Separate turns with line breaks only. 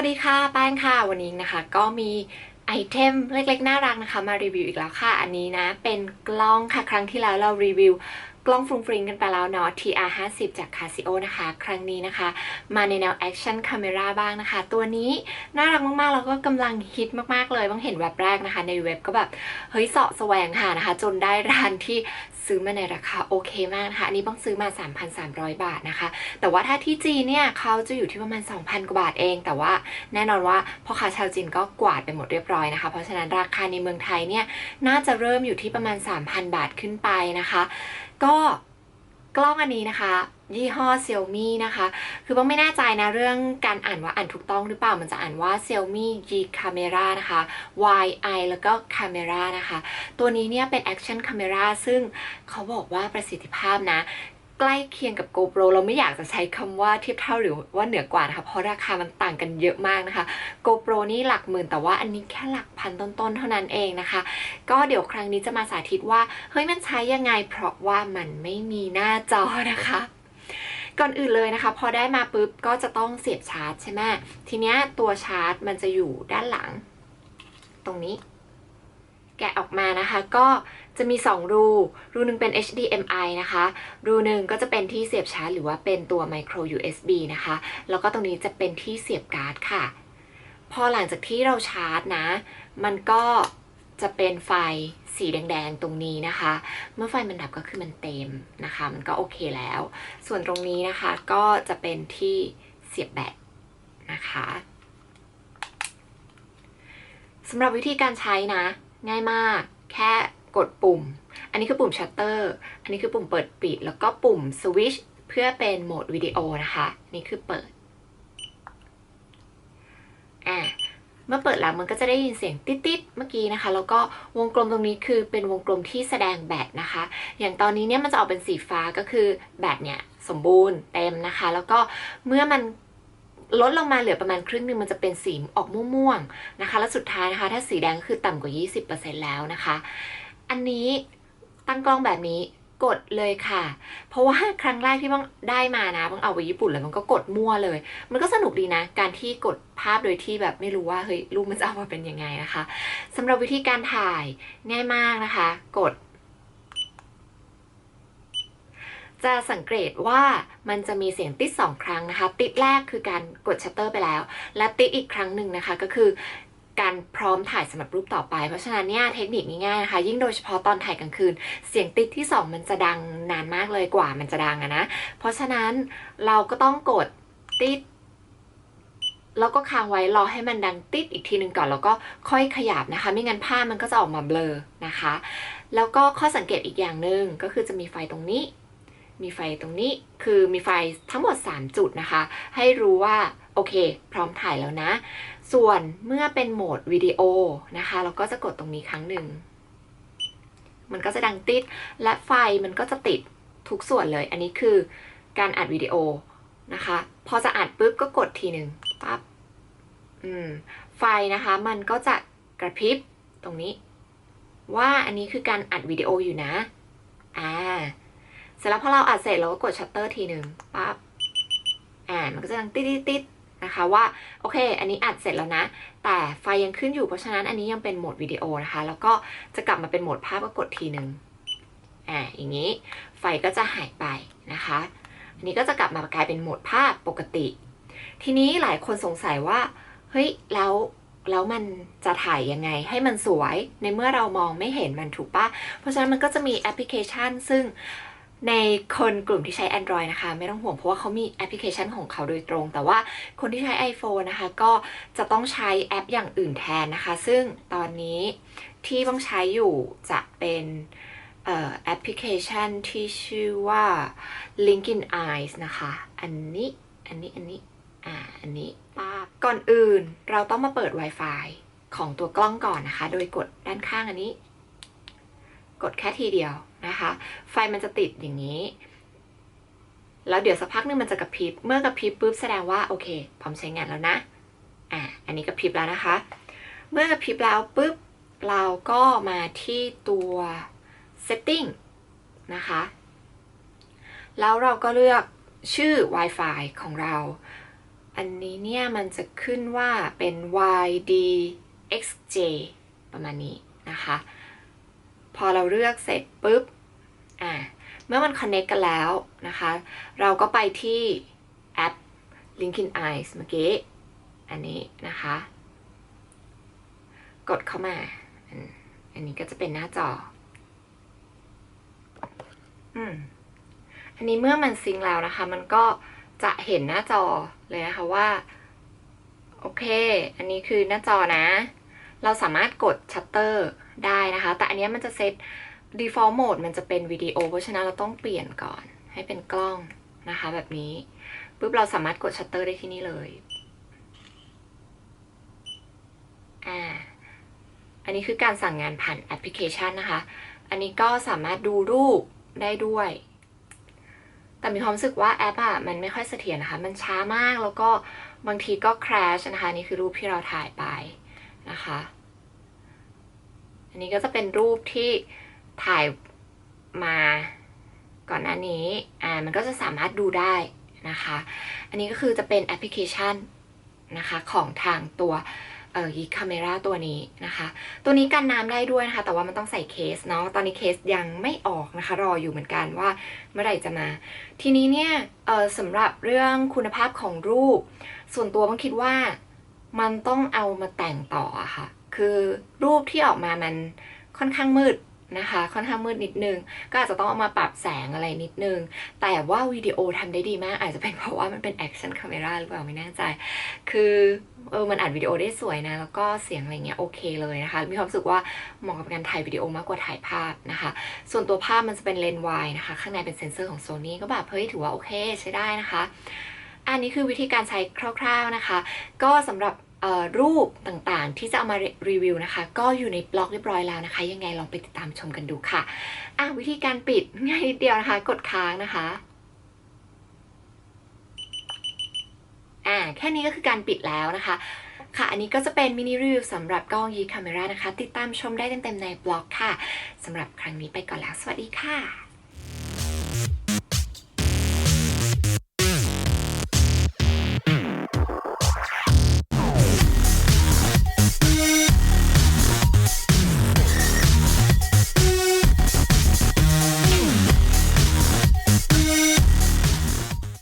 วัสดีค่ะ แป้งค่ะ วันนี้นะคะ ก็มีไอเทมเล็กๆ น่ารักนะคะ มารีวิวอีกแล้วค่ะ อันนี้นะ เป็นกล้องค่ะ ครั้งที่แล้วเรารีวิว กล้องฟรุงฟริงกันไปแล้วเนาะ TR 50จาก Casio นะคะ ครั้งนี้นะคะ มาในแนว Action Camera บ้างนะคะ ตัวนี้น่ารักมากๆ แล้วก็กำลังฮิตมากๆเลยบางเห็นแว็บแรกนะคะ ในเว็บก็แบบ เฮ้ยเสาะแสวงหานะคะ จนได้ร้านที่ซื้อมาในราคาโอเคมากนะคะ อันนี้บ้างซื้อมา 3,300 บาทนะคะ แต่ว่าถ้าที่จีนเนี่ยเขาจะอยู่ที่ประมาณ 2,000 กว่าบาทเอง แต่ว่าแน่นอนว่าพ่อค้าชาวจีนก็กวาดไปหมดเรียบร้อยนะคะ เพราะฉะนั้นราคาในเมืองไทยเนี่ยน่าจะเริ่มอยู่ที่ประมาณ 3,000 บาทขึ้นไปนะคะ ก็กล้องอันนี้นะคะ ยี่ห้อ Xiaomi นะคะ คือบ้างไม่แน่ใจนะเรื่องการอ่านว่าอ่านถูกต้องหรือเปล่ามันจะอ่านว่า Xiaomi G Camera นะคะ Y I แล้วก็ Camera นะคะ ตัวนี้เนี่ยเป็น Action Camera ซึ่งเขาบอกว่าประสิทธิภาพนะ ใกล้เคียงกับ GoPro เราไม่อยากจะใช้คำว่าเทียบเท่าหรือว่าเหนือกว่านะคะ เพราะราคามันต่างกันเยอะมากนะคะ GoPro นี่หลักหมื่นแต่ว่าอันนี้แค่หลักพันต้นๆเท่านั้นเองนะคะ ก็เดี๋ยวครั้งนี้จะมาสาธิตว่าเฮ้ยมันใช้ยังไง เพราะว่ามันไม่มีหน้าจอนะคะก่อนอื่นเลยนะคะ พอได้มาปุ๊บก็จะต้องเสียบชาร์จใช่ไหมทีเนี้ยตัวชาร์จมันจะอยู่ด้านหลัง ตรงนี้ แกะออกมานะคะ ก็ จะมี 2 รู รูหนึ่งเป็น HDMI นะคะ รูหนึ่งก็จะเป็นที่เสียบชาร์จ หรือว่าเป็นตัว micro USB นะคะ แล้วก็ตรงนี้จะเป็นที่เสียบการ์ดค่ะ พอหลังจากที่เราชาร์จนะ มันก็จะเป็นไฟสีแดงๆ ตรงนี้นะคะ เมื่อไฟมันดับก็คือมันเต็มนะคะ มันก็โอเคแล้ว ส่วนตรงนี้นะคะก็จะเป็นที่เสียบแบตนะคะสำหรับวิธีการใช้นะ ง่ายมากแค่ กดปุ่ม อันนี้คือปุ่มชัตเตอร์ อันนี้คือปุ่มเปิดปิด แล้วก็ปุ่มสวิชเพื่อเป็นโหมดวิดีโอนะคะ นี่คือเปิด อ่าเมื่อเปิดแล้วมันก็จะได้ยินเสียงติ๊ดๆเมื่อกี้นะคะ แล้วก็วงกลมตรงนี้คือเป็นวงกลมที่แสดงแบตนะคะ อย่างตอนนี้เนี่ยมันจะออกเป็นสีฟ้าก็คือแบตเนี่ยสมบูรณ์เต็มนะคะ แล้วก็เมื่อมันลดลงมาเหลือประมาณครึ่งหนึ่งมันจะเป็นสีออกม่วงๆนะคะ แล้วสุดท้ายนะคะ ถ้าสีแดงก็คือต่ำกว่า 20%แล้วนะคะ อันนี้ตั้งกล้องแบบนี้กดเลยค่ะ เพราะว่าครั้งแรกที่บ้างได้มานะบ้างเอาไปญี่ปุ่นแล้วมันก็กดมั่วเลย มันก็สนุกดีนะ การที่กดภาพโดยที่แบบไม่รู้ว่าเฮ้ยรูปมันจะออกมาเป็นยังไงนะคะสำหรับวิธีการถ่ายง่ายมากนะคะ กด จะสังเกตว่ามันจะมีเสียงติดสองครั้งนะคะ ติดแรกคือการกดชัตเตอร์ไปแล้ว และติดอีกครั้งหนึ่งนะคะ ก็คือ การพร้อมถ่ายสำหรับรูปต่อไป เพราะฉะนั้นเนี่ยเทคนิคง่ายๆนะคะ ยิ่งโดยเฉพาะตอนถ่ายกลางคืน เสียงติดที่ 2 มันจะดังนานมากเลยกว่ามันจะดังอะนะ เพราะฉะนั้นเราก็ต้องกดติดแล้วก็ค้างไว้รอให้มันดังติดอีกทีหนึ่งก่อนแล้วก็ค่อยขยับนะคะ ไม่งั้นภามันก็จะออกมาเบลอนะคะ แล้วก็ข้อสังเกตอีกอย่างหนึ่งก็คือจะมีไฟตรงนี้ มีไฟตรงนี้คือมีไฟทั้งหมด 3 จุดนะคะ ให้รู้ว่า โอเค พร้อมถ่ายแล้วนะ ส่วนเมื่อเป็นโหมดวิดีโอนะคะ เราก็จะกดตรงนี้ครั้งหนึ่ง มันก็จะดังติด และไฟมันก็จะติดทุกส่วนเลย อันนี้คือการอัดวิดีโอนะคะ พอจะอัดปุ๊บก็กดทีหนึ่งปั๊บอืมไฟนะคะมันก็จะกระพริบตรงนี้ ว่าอันนี้คือการอัดวิดีโออยู่นะ อ่า เสร็จแล้วพอเราอัดเสร็จเราก็กดชัตเตอร์ทีหนึ่งปั๊บ อ่า มันก็จะดังติดติด นะคะว่าโอเค อันนี้อัดเสร็จแล้วนะ แต่ไฟยังขึ้นอยู่เพราะฉะนั้นอันนี้ยังเป็นโหมดวิดีโอนะคะ แล้วก็จะกลับมาเป็นโหมดภาพก็กดทีหนึ่งอ่าอย่างนี้ไฟก็จะหายไปนะคะ อันนี้ก็จะกลับมากลายเป็นโหมดภาพปกติ ทีนี้หลายคนสงสัยว่าเฮ้ยแล้วแล้วมันจะถ่ายยังไงให้มันสวยในเมื่อเรามองไม่เห็นมันถูกปะเพราะฉะนั้นมันก็จะมีแอปพลิเคชัน ซึ่ง ในคนกลุ่มที่ใช้ Android นะคะ ไม่ต้องห่วงเพราะว่าเขามีแอปพลิเคชันของเขาโดยตรง แต่ว่าคนที่ใช้ iPhone นะคะ ก็จะต้องใช้แอปอย่างอื่นแทนนะคะ ซึ่งตอนนี้ที่ต้องใช้อยู่จะเป็นแอปพลิเคชันที่ชื่อว่า LinkedIn Eyes นะคะ อันนี้ อันนี้ อันนี้ อ่า อันนี้ป้าก่อนอื่นเราต้องมาเปิด Wi-Fi ของตัวกล้องก่อนนะคะ โดยกดด้านข้างอันนี้ กดแค่ทีเดียวนะคะ ไฟมันจะติดอย่างนี้ แล้วเดี๋ยวสักพักนึงมันจะกระพริบ เมื่อกระพริบปุ๊บแสดงว่าโอเคพร้อมใช้งานแล้วนะ อ่าอันนี้กระพริบแล้วนะคะ เมื่อกระพริบแล้วปุ๊บเราก็มาที่ตัว setting นะคะ แล้วเราก็เลือกชื่อ Wi-Fi ของเรา อันนี้เนี่ยมันจะขึ้นว่าเป็น YDXJ ประมาณนี้นะคะ พอเราเลือกเสร็จปุ๊บอ่าเมื่อมัน connect กันแล้วนะคะ เราก็ไปที่แอป LinkedIn Eyes เมื่อกี้ อันนี้นะคะ กดเข้ามา อันนี้ก็จะเป็นหน้าจอ อืม อันนี้เมื่อมันซิงค์แล้วนะคะ มันก็จะเห็นหน้าจอเลยนะคะว่า โอเค อันนี้คือหน้าจอนะ เราสามารถกดชัตเตอร์ ได้นะคะ แต่อันนี้มันจะเซต default mode มันจะเป็นวิดีโอ เพราะฉะนั้นเราต้องเปลี่ยนก่อนให้เป็นกล้องนะคะ แบบนี้ปุ๊บเราสามารถกดชัตเตอร์ได้ที่นี่เลยอ่าอันนี้คือการสั่งงานผ่านแอปพลิเคชันนะคะ อันนี้ก็สามารถดูรูปได้ด้วย แต่มีความรู้สึกว่าแอปอะมันไม่ค่อยเสถียรนะคะ มันช้ามากแล้วก็บางทีก็ crash นะคะ นี่คือรูปที่เราถ่ายไปนะคะ นนี้ก็จะเป็นรูปที่ถ่ายมาก่อนหน้านี้ อ่า มันก็จะสามารถดูได้นะคะ อันนี้ก็คือจะเป็นแอปพลิเคชันนะคะของทางตัวเอ่อยีคาเมราตัวนี้นะคะ ตัวนี้กันน้ำได้ด้วยนะคะ แต่ว่ามันต้องใส่เคสเนาะ ตอนนี้เคสยังไม่ออกนะคะ รออยู่เหมือนกันว่าเมื่อไหร่จะมา ทีนี้เนี่ย เอ่อสำหรับเรื่องคุณภาพของรูป ส่วนตัวบังคิดว่ามันต้องเอามาแต่งต่อะค่ะ คือรูปที่ออกมามันค่อนข้างมืดนะคะ ค่อนข้างมืดนิดนึง ก็อาจจะต้องเอามาปรับแสงอะไรนิดนึง แต่ว่าวิดีโอทำได้ดีมาก อาจจะเป็นเพราะว่ามันเป็นแอคชั่นคาเมราหรือเปล่าไม่แน่ใจ คือเออมันอัดวิดีโอได้สวยนะ แล้วก็เสียงอะไรเงี้ยโอเคเลยนะคะ มีความรู้สึกว่าเหมาะกับการถ่ายวิดีโอมากกว่าถ่ายภาพนะคะ ส่วนตัวภาพมันจะเป็นเลนส์วายนะคะ ข้างในเป็นเซ็นเซอร์ของ Sony ก็แบบเฮ้ยถือว่าโอเคใช้ได้นะคะ อันนี้คือวิธีการใช้คร่าว ๆนะคะ ก็สำหรับ รูปต่างๆ ที่จะเอามารีวิวนะคะ ก็อยู่ในบล็อกเรียบร้อยแล้วนะคะ ยังไงลองไปติดตามชมกันดูค่ะอะวิธีการปิดง่ายนิดเดียวนะคะ กดค้างนะคะอ่าแค่นี้ก็คือการปิดแล้วนะคะค่ะ อันนี้ก็จะเป็นมินิรีวิวสำหรับกล้องยีคาเมรานะคะ ติดตามชมได้เต็มๆในบล็อกค่ะสำหรับครั้งนี้ไปก่อนแล้ว สวัสดีค่ะ